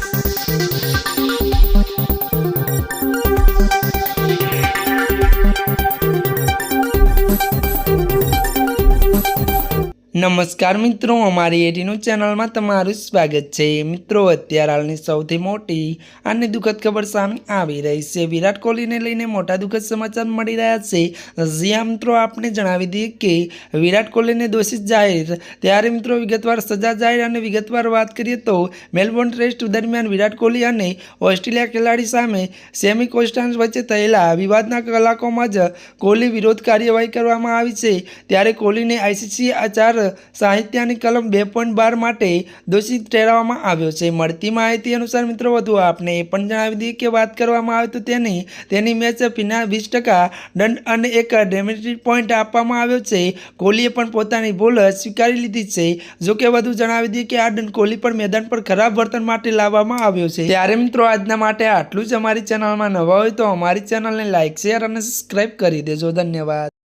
Thank નમસ્કાર મિત્રો, અમારી એટીનું ચેનલમાં તમારું સ્વાગત છે. મિત્રો, અત્યારે હાલની સૌથી મોટી અને દુઃખદ ખબર સામે આવી રહી છે. વિરાટ કોહલીને લઈને મોટા દુઃખદ સમાચાર મળી રહ્યા છે. જ્યાં મિત્રો આપણે જણાવી દઈએ કે વિરાટ કોહલીને દોષિત જાહેર. ત્યારે મિત્રો, વિગતવાર સજા જાહેર અને વિગતવાર વાત કરીએ તો મેલબોર્ન ટેસ્ટ દરમિયાન વિરાટ કોહલી અને ઓસ્ટ્રેલિયા ખેલાડી સામે સેમી કોસ્ટાન્સ વચ્ચે થયેલા વિવાદના કલાકોમાં જ કોહલી વિરોધ કાર્યવાહી કરવામાં આવી છે. ત્યારે કોહલીને આઈસીસી આચાર સાહિત્યની કલમ બે પોઈન્ટ બાર માટે દોષિત ઠેરવવામાં આવ્યો છે. મળતી માહિતી અનુસાર મિત્રો, વધુ આપને એ પણ જણાવી દઈએ કે વાત કરવામાં આવે તો તેની તેની મેચ ફીના વીસ ટકા દંડ અને એક ડેમેટ્રી પોઈન્ટ આપવામાં આવ્યો છે. કોહલીએ પણ પોતાની ભૂલ સ્વીકારી લીધી છે. જોકે વધુ જણાવી દઈએ કે આ દંડ કોહલી પણ મેદાન પર ખરાબ વર્તન માટે લાવવામાં આવ્યો છે. ત્યારે મિત્રો, આજના માટે આટલું જ. અમારી ચેનલમાં નવા હોય તો અમારી ચેનલને લાઇક શેર અને સબસ્ક્રાઈબ કરી દેજો. ધન્યવાદ.